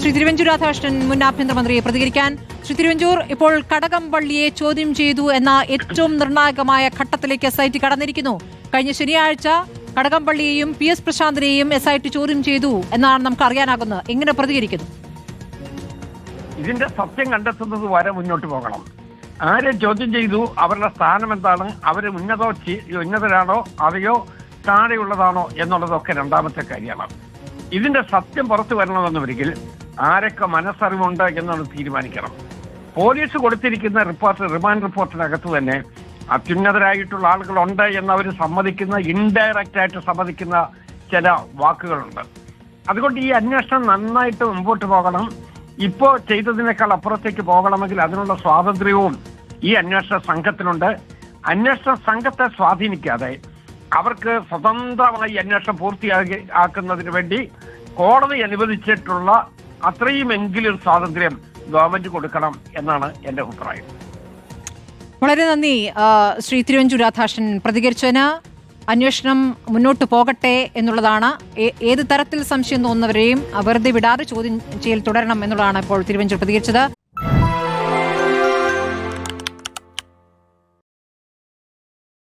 ശ്രീ തിരുവഞ്ചൂർ രാധാകൃഷ്ണൻ മുൻ ആഭ്യന്തരമന്ത്രിയെ പ്രതികരിക്കാൻ. ശ്രീ തിരുവഞ്ചൂർ ഇപ്പോൾ കടകംപള്ളിയെ ചോദ്യം ചെയ്തു എന്ന ഏറ്റവും നിർണായകമായ ഘട്ടത്തിലേക്ക് എസ് ഐ ടി കടന്നിരിക്കുന്നു. കഴിഞ്ഞ ശനിയാഴ്ച കടകംപള്ളിയെയും പി എസ് പ്രശാന്തിനെയും എസ് ഐ ടി ചോദ്യം ചെയ്തു എന്നാണ് നമുക്ക് അറിയാനാകുന്നത്. എങ്ങനെ പ്രതികരിക്കുന്നു? ഇതിന്റെ സത്യം കണ്ടെത്തുന്നത് വരെ മുന്നോട്ട് പോകണം. ആരെ ചോദ്യം ചെയ്തു അവരുടെ സ്ഥാനം എന്താണ് അവർ ഉന്നതോ ഉന്നതരാണോ അവയോ താഴെയുള്ളതാണോ എന്നുള്ളതൊക്കെ രണ്ടാമത്തെ കാര്യമാണ്. ഇതിന്റെ സത്യം പുറത്തു വരണമെന്നുവരികിൽ ആരൊക്കെ മനസ്സറിവുണ്ട് എന്നത് തീരുമാനിക്കണം. പോലീസ് കൊടുത്തിരിക്കുന്ന റിപ്പോർട്ട് റിമാൻഡ് റിപ്പോർട്ടിനകത്ത് തന്നെ അത്യുന്നതരായിട്ടുള്ള ആളുകളുണ്ട് എന്നവർ സമ്മതിക്കുന്ന ഇൻഡയറക്റ്റ് ആയിട്ട് സമ്മതിക്കുന്ന ചില വാക്കുകളുണ്ട്. അതുകൊണ്ട് ഈ അന്വേഷണം നന്നായിട്ട് മുമ്പോട്ട് പോകണം. ഇപ്പോൾ ചെയ്തതിനേക്കാൾ അപ്പുറത്തേക്ക് പോകണമെങ്കിൽ അതിനുള്ള സ്വാതന്ത്ര്യവും ഈ അന്വേഷണ സംഘത്തിനുണ്ട്. അന്വേഷണ സംഘത്തെ സ്വാധീനിക്കാതെ അവർക്ക് സ്വതന്ത്രമായി അന്വേഷണം പൂർത്തിയാക്കി ആക്കുന്നതിന് വേണ്ടി കോടതി അനുവദിച്ചിട്ടുള്ള അത്രയുമെങ്കിലും സ്വാതന്ത്ര്യം ഗവൺമെന്റ് കൊടുക്കണം എന്നാണ് എന്റെ അഭിപ്രായം. വളരെ നന്ദി ശ്രീ തിരുവഞ്ചൂർ രാധാകൃഷ്ണൻ. പ്രതികരിച്ചതിന് അന്വേഷണം മുന്നോട്ട് പോകട്ടെ എന്നുള്ളതാണ്. ഏത് തരത്തിൽ സംശയം തോന്നുന്നവരെയും വെറുതെ വിടാതെ ചോദ്യം ചെയ്യൽ തുടരണം എന്നുള്ളതാണ് ഇപ്പോൾ തിരുവഞ്ചൂർ പ്രതികരിച്ചത്.